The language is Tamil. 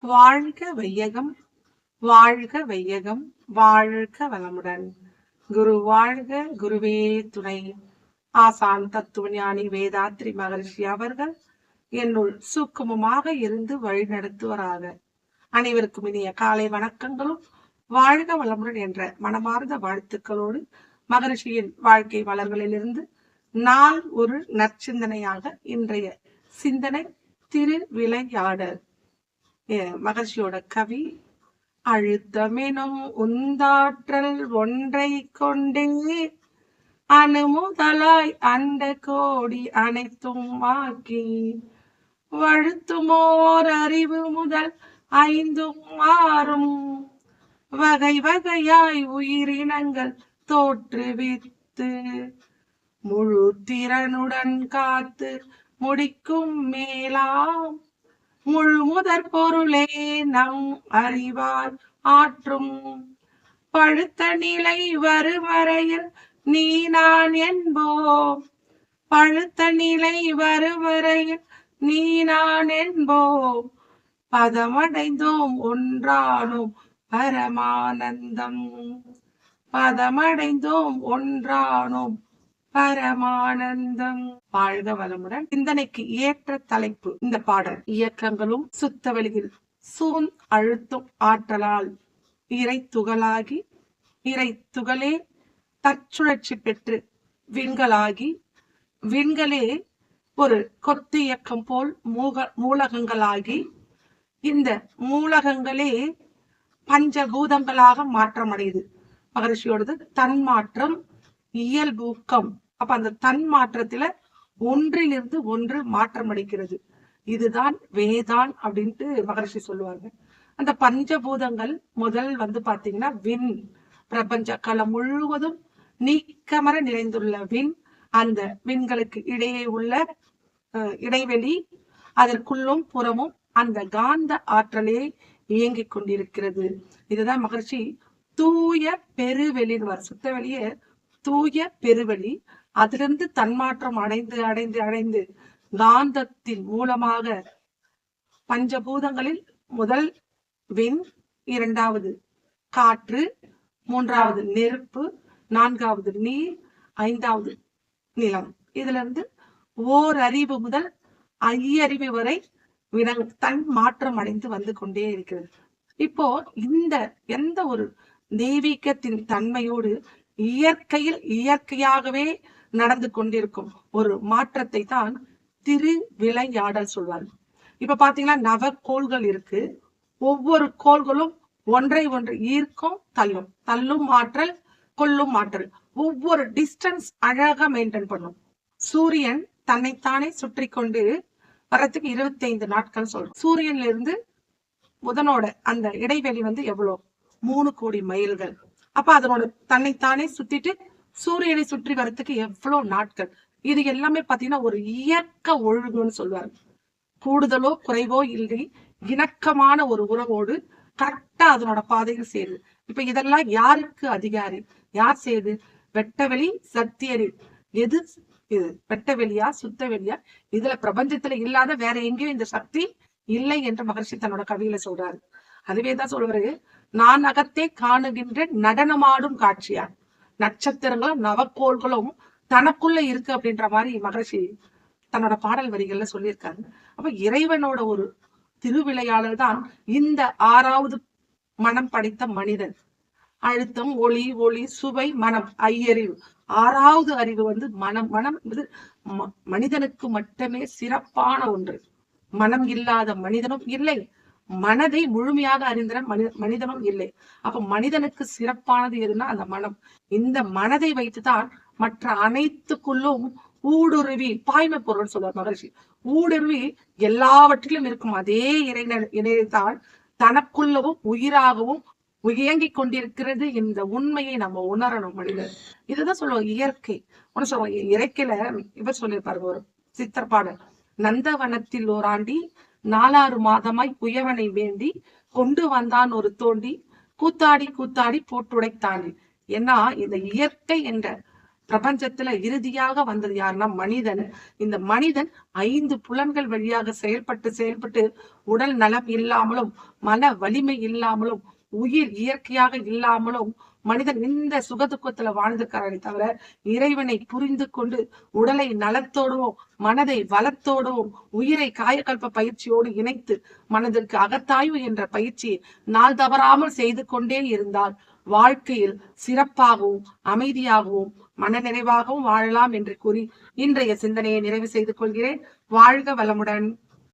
வாழ்க வையகம் வாழ்க வையகம் வாழ்க வளமுடன். குரு வாழ்க குருவே துணை. ஆசான் தத்துவ ஞானி வேதாத்ரி மகரிஷி அவர்கள் என்னுள் சூக்குமமாக இருந்து வழி நடத்துவராக. அனைவருக்கும் இனிய காலை வணக்கங்களும். வாழ்க வளமுடன் என்ற மனமார்ந்த வாழ்த்துக்களோடு மகரிஷியின் வாழ்க்கை மலர்களிலிருந்து நாள் ஒரு நற்சிந்தனையாக இன்றைய சிந்தனை திருவிளையாடல். மகர்ஷியோட கவி அழுத்தமெனும் உந்தாற்றல் ஒன்றை கொண்டே அணுமுதலாய் அண்ட கோடி அனைத்தும் ஆக்கி வழுத்துமோர் அறிவு முதல் ஐந்தும் ஆறும் வகை வகையாய் உயிரினங்கள் தோற்றுவித்து முழு திறனுடன் காத்து முடிக்கும் மேலாம் முழு முதற் பொருளே நம் அறிவார் ஆற்றும். பழுத்த நிலை வருவரையில் நீ நான் என்போம். பழுத்த நிலை வருவரையில் நீ நான் என்போம். பதமடைந்தோம் ஒன்றானோம் பரமானந்தம். பதமடைந்தோம் ஒன்றானோம் பரமானந்தம். வாழ்க வளமுடன் சிந்தனைக்கு ஏற்ற தலைப்பு இந்த பாடல். இயக்கங்களும் சுத்த வெளியில். சூன் அழுத்தும் ஆற்றலால் இறை துகளாகி இறை துகளே தற்சுழற்சி பெற்று விண்களாகி விண்களே ஒரு கொத்து இயக்கம் போல் மூக மூலகங்களாகி இந்த மூலகங்களே பஞ்சபூதங்களாக மாற்றமடையுது. மகரிஷியோடது தன்மாற்றம் இயல்பூக்கம். அப்ப அந்த தன் மாற்றத்துல ஒன்றிலிருந்து ஒன்று மாற்றம் அடைக்கிறது இதுதான் வேதான் அப்படின்ட்டு மகரிஷி சொல்லுவாங்க. அந்த பஞ்சபூதங்கள் முதல் வந்து பாத்தீங்கன்னா விண் பிரபஞ்ச களம் முழுவதும் நீக்கமர நிறைந்துள்ள விண் அந்த விண்களுக்கு இடையே உள்ள இடைவெளி அதற்குள்ளும் புறமும் அந்த காந்த ஆற்றலே இயங்கிக் கொண்டிருக்கிறது. இதுதான் மகர்ஷி தூய பெருவெளின்னு வர சுத்த வெளியே தூய பெருவெளி அதிலிருந்து தன்மாற்றம் அடைந்து அடைந்து அடைந்து காந்தத்தின் மூலமாக பஞ்சபூதங்களில் முதல் விண் இரண்டாவது காற்று மூன்றாவது நெருப்பு நான்காவது நீர் ஐந்தாவது நிலம். இதுல இருந்து ஓர் அறிவு முதல் ஐயறிவு வரை தன் மாற்றம் அடைந்து வந்து கொண்டே இருக்கிறது. இப்போ இந்த எந்த ஒரு தெய்வீகத்தின் தன்மையோடு இயற்கையில் இயற்கையாகவே நடந்து கொண்டிருக்கும் ஒரு மாற்றத்தை தான் திரு விளையாடல் சொல்வார் இப்ப பாத்தீங்கன்னா நவ கோள்கள் இருக்கு. ஒவ்வொரு கோள்களும் ஒன்றை ஒன்று ஈர்க்கும் தள்ளும். தள்ளும் ஆற்றல் கொள்ளும் ஆற்றல். ஒவ்வொரு டிஸ்டன்ஸ் அழகா மெயின்டைன் பண்ணும். சூரியன் தன்னைத்தானே சுற்றி கொண்டு வரத்துக்கு இருபத்தி ஐந்து நாட்கள் சொல்றோம். சூரியன்ல இருந்து புதனோட அந்த இடைவெளி வந்து எவ்வளவு மூணு கோடி மைல்கள். அப்ப அதனோட தன்னைத்தானே சுத்திட்டு சூரியனை சுற்றி வரத்துக்கு எவ்வளவு நாட்கள்? இது எல்லாமே பாத்தீங்கன்னா ஒரு இயற்க ஒழுங்குன்னு சொல்லுவாரு. கூடுதலோ குறைவோ இல்லை இணக்கமான ஒரு உறவோடு கரெக்டா அதனோட பாதையில் சேருது. இப்ப இதெல்லாம் யாருக்கு அதிகாரி? யார் செய்யுது வெட்டவெளி சத்தியரி எது? இது வெட்டவெளியா சுத்த வெளியா இதுல பிரபஞ்சத்துல இல்லாத வேற எங்கேயும் இந்த சக்தி இல்லை என்று மகர்ஷி தன்னோட கவியில சொல்றாரு. அதுவே தான் சொல்றாரு நான் அகத்தே காணுகின்ற நடனமாடும் காட்சியார் நட்சத்திரங்களும் நவக்கோள்களும் தனக்குள்ள இருக்கு அப்படின்ற மாதிரி மகர்ஷி தன்னோட பாடல் வரிகள்ல சொல்லியிருக்காரு. அப்ப இறைவனோட ஒரு திருவிளையாடல் தான் இந்த ஆறாவது மனம் படைத்த மனிதன். அழுத்தம் ஒளி ஒளி சுவை மனம் ஐயறிவு. ஆறாவது அறிவு வந்து மனம். மனம் என்பது ம- மனிதனுக்கு மட்டுமே சிறப்பான ஒன்று. மனம் இல்லாத மனிதனும் இல்லை. மனதை முழுமையாக அறிந்த மனி மனிதனும் இல்லை. அப்ப மனிதனுக்கு சிறப்பானது எதுன்னா அந்த மனம். இந்த மனதை வைத்துதான் மற்ற அனைத்துக்குள்ளும் ஊடுருவி பாய்மை பொருள் சொல்வார் மகர்ஷி. ஊடுருவி எல்லாவற்றிலும் இருக்கும் அதே இறைநர் இணையத்தான் தனக்குள்ளவும் உயிராகவும் இயங்கிக் கொண்டிருக்கிறது இந்த உண்மையை நம்ம உணரணும் மனிதர். இதுதான் சொல்லுவோம் இயற்கை. ஒண்ணு சொல்லுவாங்க இயற்கையில இவர் சொல்லியிருப்பாரு ஒரு சித்தர் பாடல். நந்தவனத்தில் ஓராண்டி நாலாறு மாதமாய் புயவனை வேண்டி கொண்டு வந்தான் ஒரு தோண்டி. கூத்தாடி கூத்தாடி போட்டுடைத்தாண்டி ஏன்னா இந்த இயற்கை என்ற பிரபஞ்சத்துல இறுதியாக வந்தது யாருன்னா மனிதன். இந்த மனிதன் ஐந்து புலன்கள் வழியாக செயல்பட்டு செயல்பட்டு உடல் நலம் இல்லாமலும் மன வலிமை இல்லாமலும் உயிர் இயற்கையாக இல்லாமலும் மனிதன் இந்த சுகதுக்கத்துல வாழ்ந்திருக்காரே தவிர இறைவனை புரிந்து கொண்டு உடலை நலத்தோடும் மனதை வளத்தோடும் உயிரை காயக்கல்ப பயிற்சியோடு இணைத்து மனதிற்கு அகத்தாய்வு என்ற பயிற்சியை நாள் தவறாமல் செய்து கொண்டே இருந்தால் வாழ்க்கையில் சிறப்பாகவும் அமைதியாகவும் மனநிறைவாகவும் வாழலாம் என்று கூறி இன்றைய சிந்தனையை நிறைவு செய்து கொள்கிறேன். வாழ்க வளமுடன்.